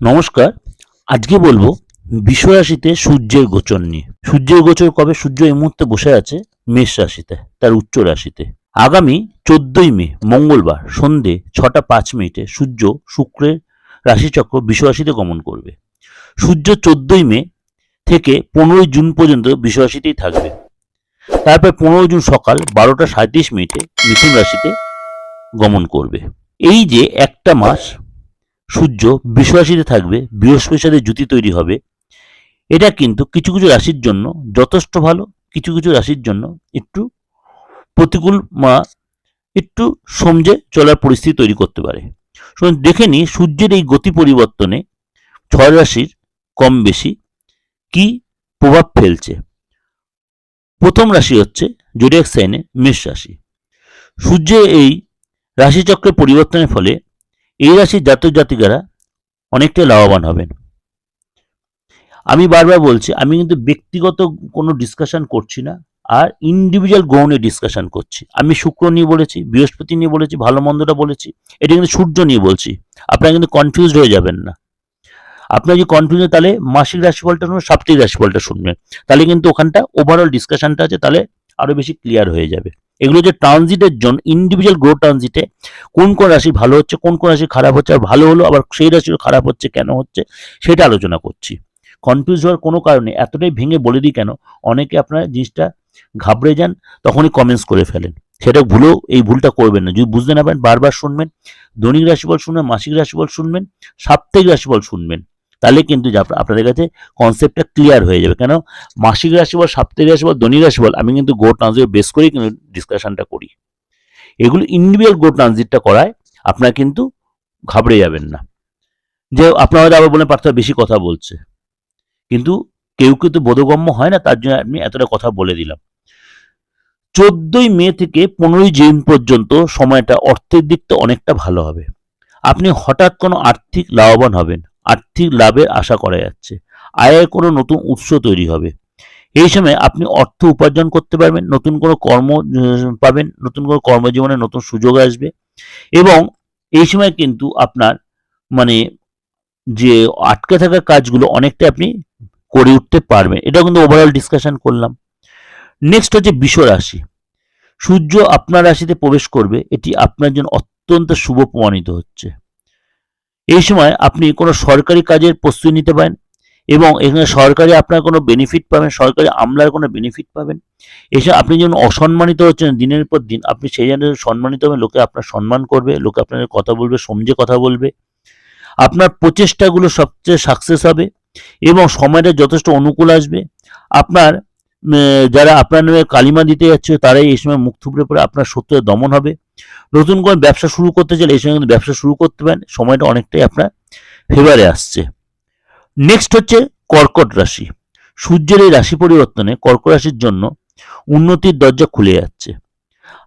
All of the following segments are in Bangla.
নমস্কার। আজকে বলব বিশ্বরাশিতে সূর্যের গোচর নিয়ে। সূর্যের গোচর কবে? সূর্য এই মুহূর্তে বসে আছে মেষ রাশিতে, তার উচ্চ রাশিতে। আগামী চোদ্দই মে, মঙ্গলবার সন্ধে ছটা পাঁচ মিনিটে সূর্য শুক্রের রাশিচক্র বিশ্বরাশিতে গমন করবে। সূর্য চোদ্দই মে থেকে পনেরোই জুন পর্যন্ত বিশ্বরাশিতেই থাকবে। তারপর পনেরোই জুন সকাল বারোটা সাঁত্রিশ মিনিটে মিথুন রাশিতে গমন করবে। এই যে একটা মাস সূর্য বৃষরাশিতে থাকবে, বৃহস্পতির সাথে জুতি তৈরি হবে। এটা কিন্তু কিছু কিছু রাশির জন্য যথেষ্ট ভালো, কিছু কিছু রাশির জন্য একটু প্রতিকূল বা একটু সমঝে চলার পরিস্থিতি তৈরি করতে পারে। দেখে নিই সূর্যের এই গতি পরিবর্তনে ছয় রাশির কম বেশি কি প্রভাব ফেলছে। প্রথম রাশি হচ্ছে জোডিয়াক সাইনে মেষ রাশি। সূর্যের এই রাশিচক্রের পরিবর্তনের ফলে এই রাশির জাতক জাতিকারা অনেকটাই লাভবান হবেন। আমি বারবার বলছি, আমি কিন্তু ব্যক্তিগত কোনো ডিসকাশন করছি না, আর ইন্ডিভিজুয়াল গ্রহ নিয়ে ডিসকাশন করছি। আমি শুক্র নিয়ে বলেছি, বৃহস্পতি নিয়ে বলেছি, ভালো মন্দটা বলেছি, এটা কিন্তু সূর্য নিয়ে বলছি। আপনারা কিন্তু কনফিউজড হয়ে যাবেন না। আপনার যদি কনফিউজ তাহলে মাসিক রাশিফলটা শুনবেন সাপ্তাহিক রাশিফলটা শুনবেন তাহলে কিন্তু ওখানটা ওভারঅল ডিসকাশনটা আছে, তাহলে আরও বেশি ক্লিয়ার হয়ে যাবে। এগুলো যে ট্রানজিটের জন্য ইন্ডিভিজুয়াল গ্রো ট্রানজিটে কোন কোন রাশি ভালো হচ্ছে, কোন কোন রাশি খারাপ হচ্ছে, আর ভালো হলো, আবার সেই রাশিও খারাপ হচ্ছে, কেন হচ্ছে, সেটা আলোচনা করছি। কনফিউজ হওয়ার কোনো কারণে এতটাই ভেঙে বলে দিই কেন, অনেকে আপনারা জিনিসটা ঘাবড়ে যান, তখনই কমেন্টস করে ফেলেন। সেটা ভুলেও এই ভুলটা করবেন না। যদি বুঝতে না পারেন, বারবার শুনবেন, দৈনিক রাশিফল শুনবেন, মাসিক রাশিফল শুনবেন, সাপ্তাহিক রাশিফল শুনবেন। তাহলে কিন্তু আপনাদের কাছে কনসেপ্টটা ক্লিয়ার হয়ে যাবে। কেন? মাসিক রাশিফল সাপ্তাহিক রাশিফল দৈনিক রাশিফল আমি কিন্তু গো ট্রানজিট বেস করেই কিন্তু ডিসকাশনটা করি। এগুলো ইন্ডিভিজুয়াল গো ট্রানজিটটা করায় আপনারা কিন্তু ঘাবড়ে যাবেন না। যে আপনারা হয়তো আবার বলে পার্থ বেশি কথা বলছে। কিন্তু কেউ কেউ তো বোধগম্য হয় না, তার জন্য আমি এতটা কথা বলে দিলাম। চোদ্দই মে থেকে পনেরোই জুন পর্যন্ত সময়টা অর্থের দিকটা অনেকটা ভালো হবে। আপনি হঠাৎ কোনো আর্থিক লাভবান হবেন। আর্থিক লাভের আশা করা যাচ্ছে। আয়ের কোনো নতুন উৎস তৈরি হবে। এই সময় আপনি অর্থ উপার্জন করতে পারবেন, নতুন কোনো কর্ম পাবেন, নতুন কোনো কর্মজীবনে নতুন সুযোগ আসবে এবং এই সময় কিন্তু আপনার মানে যে আটকে থাকা কাজগুলো অনেকটা আপনি করে উঠতে পারবেন। এটা কিন্তু ওভারঅল ডিসকাশন করলাম। নেক্সট হচ্ছে বিষ রাশি সূর্য আপনার রাশিতে প্রবেশ করবে। এটি আপনার জন্য অত্যন্ত শুভ প্রমাণিত হচ্ছে। এই সময় আপনি কোনো সরকারি কাজের প্রস্তুতি নিতে পারেন এবং এখানে সরকারি আপনার কোনো বেনিফিট পাবেন, সরকারি আমলার কোনো বেনিফিট পাবেন। এসে আপনি যখন অসম্মানিত হচ্ছেন দিনের পর দিন, আপনি সেই জন্য সম্মানিত হবেন, লোকে আপনার সম্মান করবে, লোকে আপনার কথা বলবে, সমঝে কথা বলবে। আপনার প্রচেষ্টাগুলো সবচেয়ে সাকসেস হবে এবং সময়টা যথেষ্ট অনুকূল আসবে। আপনার যারা আপনার নামে কালিমা দিতে যাচ্ছে তারাই এই সময় মুখ থুবড়ে পড়ে আপনার সত্যের দমন হবে। নতুন করে ব্যবসা শুরু করতে চাইলে এই সময় কিন্তু ব্যবসা শুরু করতে পারেন। সময়টা অনেকটাই আপনার ফেভারে আসছে। নেক্সট হচ্ছে কর্কট রাশি। সূর্যের এই রাশি পরিবর্তনে কর্কট রাশির জন্য উন্নতির দরজা খুলে যাচ্ছে।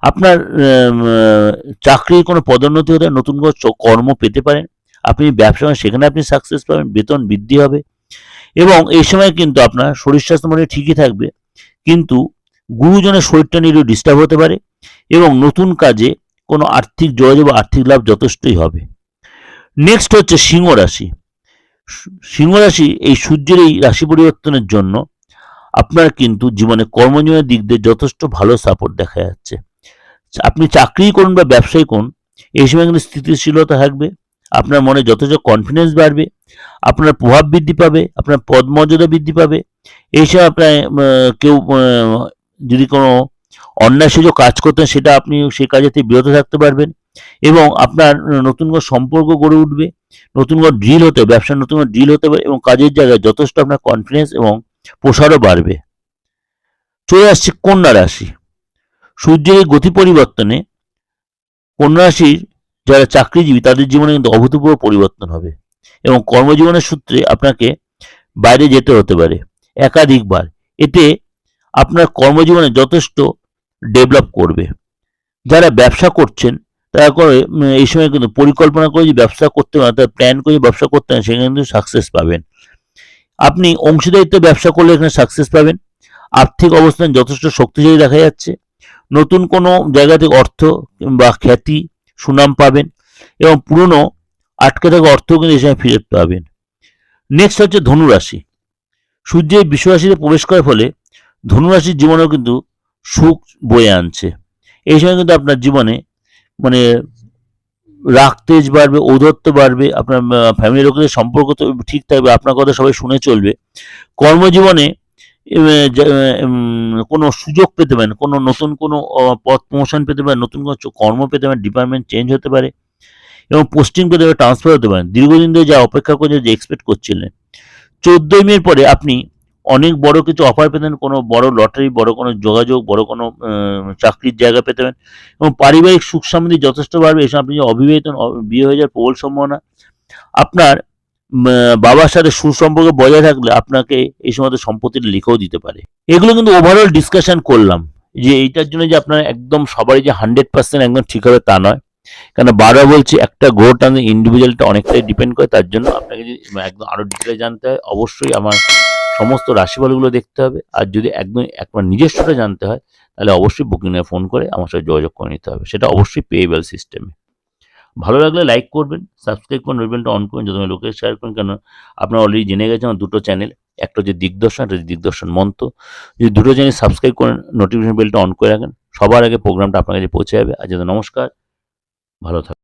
আপনার চাকরির কোনো পদোন্নতি হতে নতুন কোনো কর্ম পেতে পারেন। আপনি ব্যবসা সেখানে আপনি সাকসেস পাবেন, বেতন বৃদ্ধি হবে। এবং এই সময় কিন্তু আপনার শরীর স্বাস্থ্য মনে ঠিকই থাকবে। কিন্তু গুরুজনের শরীরটা নিয়ে ডিস্টার্ব হতে পারে এবং নতুন কাজে কোনো আর্থিক যোগাযোগ বা আর্থিক লাভ যথেষ্টই হবে। নেক্সট হচ্ছে সিংহ রাশি। সিংহ রাশি এই সূর্যের এই রাশি পরিবর্তনের জন্য আপনার কিন্তু জীবনে কর্মজীবনের দিক দিয়ে যথেষ্ট ভালো সাপোর্ট দেখা যাচ্ছে। আপনি চাকরি করুন বা ব্যবসায়ী করুন, এই সময় কিন্তু স্থিতিশীলতা থাকবে। আপনার মনে যথেষ্ট কনফিডেন্স বাড়বে, আপনার প্রভাব বৃদ্ধি পাবে, আপনার পদমর্যাদা বৃদ্ধি পাবে। এইসব আপনার কেউ যদি কোনো অন্যায় সুযোগ কাজ করতেন, সেটা আপনি সেই কাজে থেকে বিরত থাকতে পারবেন এবং আপনার নতুন কোনো সম্পর্ক গড়ে উঠবে, নতুন কোনো ড্রিল হতে, ব্যবসার নতুন কোনো ড্রিল হতে পারে এবং কাজের জায়গায় যথেষ্ট আপনার কনফিডেন্স এবং প্রসারও বাড়বে। চলে আসছে কন্যা রাশি। সূর্যের গতি পরিবর্তনে কন্যা রাশির যারা চাকরিজীবী, তাদের জীবনে কিন্তু অভূতপূর্ব পরিবর্তন হবে। এবং কর্মজীবনের সূত্রে আপনাকে বাইরে যেতে হতে পারে, একাধিকবার। এতে আপনার কর্মজীবনে যথেষ্ট ডেভেলপ করবে। যারা ব্যবসা করছেন, তারা করে এই সময় কিন্তু পরিকল্পনা করে যে ব্যবসা করতে পারেন তার প্ল্যান করে ব্যবসা করতে পারেন, সেখানে কিন্তু সাকসেস পাবেন। আপনি অংশীদারিত্ব ব্যবসা করলে এখানে সাকসেস পাবেন। আর্থিক অবস্থান যথেষ্ট শক্তিশালী দেখা যাচ্ছে। নতুন কোনো জায়গা থেকে অর্থ বা খ্যাতি সুনাম পাবেন এবং পুরনো আটকে থাকা অর্থ কিন্তু এই সময় ফিরে পাবেন। নেক্সট হচ্ছে ধনুরাশি। সূর্যের বিশ্বরাশিতে প্রবেশ করার ফলে ধনুরাশির জীবনেও কিন্তু সুখ বয়ে আনছে। এই সময় কিন্তু আপনার জীবনে মানে রাগ তেজ বাড়বে ঔদত্য বাড়বে, আপনার ফ্যামিলির লোকেদের সম্পর্ক তো ঠিক থাকবে আপনার কথা সবাই শুনে চলবে। কর্মজীবনে কোনো সুযোগ পেতে পারেন, কোনো নতুন কোনো পদ প্রমোশন পেতে পারেন, নতুন কোনো কর্ম পেতে পারেন ডিপার্টমেন্ট চেঞ্জ হতে পারে, এবং পোস্টিং পেতে পারে ট্রান্সফার হতে পারেন। দীর্ঘদিন ধরে যা অপেক্ষা করে যে এক্সপেক্ট করছিলেন। চোদ্দই মের পরে আপনি অনেক বড় কিছু অফার পেতেন কোনো বড় লটারি বড় কোনো যোগাযোগ, বড় কোনো চাকরির জায়গা পেতে পারেন, এবং পারিবারিক সুখ সমৃদ্ধি যথেষ্ট বাড়বে, এসব আপনি যে অবিবাহিত বিয়ে হয়ে যাওয়ার প্রবল সম্ভাবনা। আপনার বাবার সাথে সুসম্পর্ক বজায় থাকলে আপনাকে এই সময় সম্পত্তিটা লিখেও দিতে পারে। এগুলো কিন্তু ওভারঅল ডিসকাশন করলাম। যে এইটার জন্য যে আপনার একদম সবারই যে হান্ড্রেড পার্সেন্ট একদম ঠিক হবে তা নয়। কেন বারবার বলছি, একটা গ্রোথ টানে ইন্ডিভিজুয়ালটা অনেকটাই ডিপেন্ড করে, তার জন্য আপনাকে যদি একদম আরও ডিটেলে জানতে হয়, অবশ্যই আমার সমস্ত রাশিফলগুলো দেখতে হবে। আর যদি একদম একবার নিজস্বটা জানতে হয়, তাহলে অবশ্যই বুকিংয়ে ফোন করে আমার সাথে যোগাযোগ করে নিতে হবে। সেটা অবশ্যই পেয়েবল সিস্টেমে ভালো লাগলে লাইক করবেন সাবস্ক্রাইব করুন বেলটা অন করুন যদি লোকে শেয়ার করুন কেন আপনারা অলরেডি জেনে গেছেন আমার দুটো চ্যানেল একটা হচ্ছে দিগদর্শন একটা দিগদর্শন মন্ত্র। যদি দুটো চ্যানেল সাবস্ক্রাইব করেন নোটিফিকেশন বেলটা অন করে রাখেন, সবার আগে প্রোগ্রামটা আপনার কাছে পৌঁছে যাবে। যদি নমস্কার, ভালো থাকুন।